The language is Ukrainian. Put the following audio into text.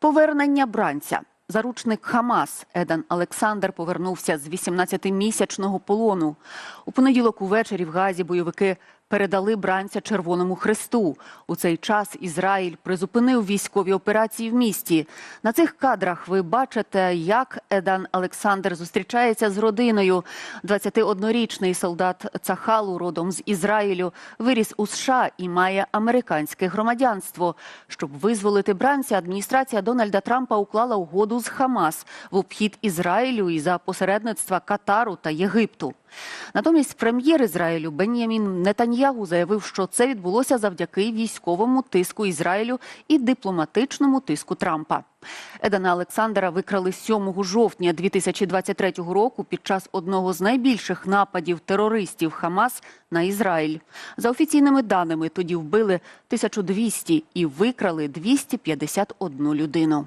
Повернення бранця. Заручник Хамас Едан Олександр повернувся з 18-місячного полону. У понеділок увечері в Газі бойовики передали бранця Червоному Хресту. У цей час Ізраїль призупинив військові операції в місті. На цих кадрах ви бачите, як Едан Олександр зустрічається з родиною. 21-річний солдат Цахалу, родом з Ізраїлю, виріс у США і має американське громадянство. Щоб визволити бранця, адміністрація Дональда Трампа уклала угоду з Хамас в обхід Ізраїлю і за посередництва Катару та Єгипту. Натомість прем'єр Ізраїлю Бен'ямін Нетаньягу заявив, що це відбулося завдяки військовому тиску Ізраїлю і дипломатичному тиску Трампа. Едана Олександра викрали 7 жовтня 2023 року під час одного з найбільших нападів терористів Хамас на Ізраїль. За офіційними даними, тоді вбили 1200 і викрали 251 людину.